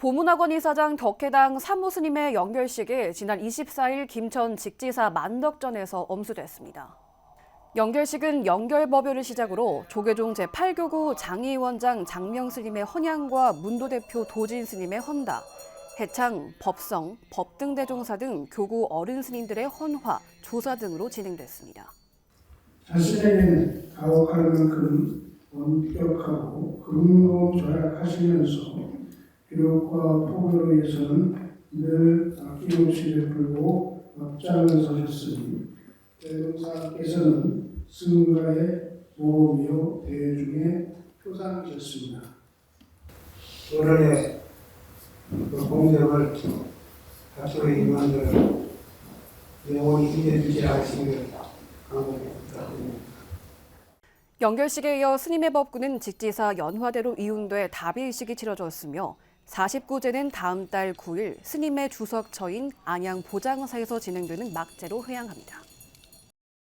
보문학원 이사장 덕혜당 사무스님의 연결식이 지난 24일 김천 직지사 만덕전에서 엄수됐습니다. 연결식은 연결법요를 시작으로 조계종 제8교구 장의원장 장명스님의 헌양과 문도대표 도진스님의 헌다, 해창, 법성, 법등대종사 등 교구 어른 스님들의 헌화, 조사 등으로 진행됐습니다. 자신에게 가혹할 만큼 엄격하고 근거 절약하시면서 교육과 포교를 위해서는 늘 아낌없이 베풀고 앞장을 서셨으니 대동사께서는 승가의 보험이요 대중의 표상이셨습니다. 어른의 그 공덕을 앞으로 임한들 영원히 힘내주지 않으시길 간곡합니다. 연결식에 이어 스님의 법구는 직지사 연화대로 이운돼 답일식이 치러졌으며 49제는 다음 달 9일 스님의 주석처인 안양 보장사에서 진행되는 막제로 회양합니다.